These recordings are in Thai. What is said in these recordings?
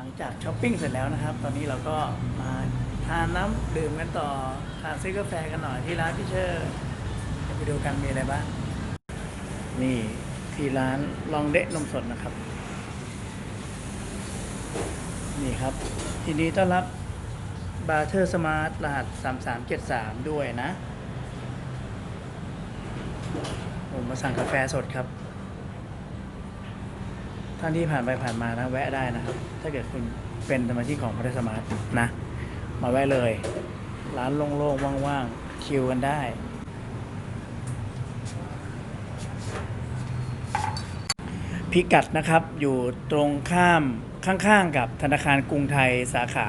ลังจากช้อปปิ้งเสร็จแล้วนะครับ ตอนนี้เราก็มาทานน้ำดื่มกันต่อ ทานซื้อกาแฟกันหน่อยที่ร้านพี่เชอร์เดี๋ยวไปดูกันมีอะไรบ้าง นี่ที่ร้านลองเดะนมสดนะครับ นี่ครับทีนี้ต้อนรับบาร์เทอร์สมาร์ทรหัส 3373 ด้วยนะ ผมมาสั่งกาแฟสดครับ ท่านที่ผ่านไปผ่านมานะแวะได้นะครับ ถ้าเกิดคุณเป็นสมาชิกของพัทสมาร์ทนะ มาแวะเลย ร้านโล่งๆว่างๆคิวกันได้ พิกัดนะครับอยู่ตรงข้ามข้างๆกับธนาคารกรุงไทยสาขา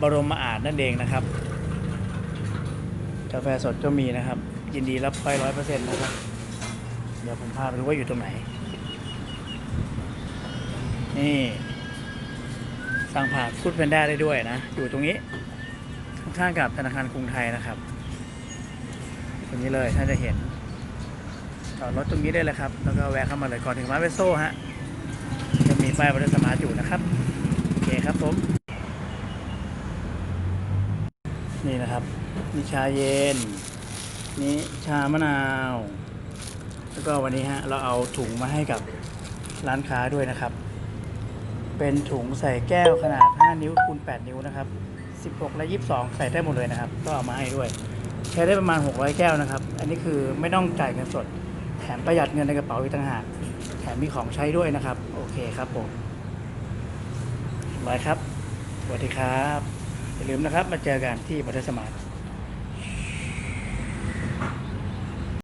บรมอาจนั่นเองนะครับกาแฟสดก็มีนะครับ ยินดีรับค่อยร้อยเปอร์เซ็นต์นะครับ เดี๋ยวผมพาไปดูว่าอยู่ตรงไหน นี่สั่งผ่านฟูดแพนด้าได้ด้วยนะ อยู่ตรงนี้ข้างๆกับธนาคารกรุงไทยนะครับ ตรงนี้เลยท่านจะเห็นจอดรถตรงนี้ได้เลยครับ แล้วก็แวะเข้ามาเลยก่อนถึงร้าเวโซ่ฮะจะมีป้ายบริษัทสมาอยู่นะครับ โอเคครับผม นี่นะครับนี่ชาเย็น นี่ชามะนาว แล้วก็วันนี้ฮะเราเอาถุงมาให้กับร้านค้าด้วยนะครับ เป็นถุงใส่แก้วขนาด 5 นิ้วคูณ8 นิ้วนะครับ 16 และ 22 ใส่ได้หมดเลยนะครับ ก็เอามาให้ด้วย ใช้ได้ประมาณ 600 แก้วนะครับ อันนี้คือไม่ต้องจ่ายเงินสด แถมประหยัดเงินในกระเป๋าอีกต่างหาก แถมมีของใช้ด้วยนะครับ โอเคครับผมไว้ครับ สวัสดีครับ อย่าลืมนะครับ มาเจอกันที่บัตรสมาร์ท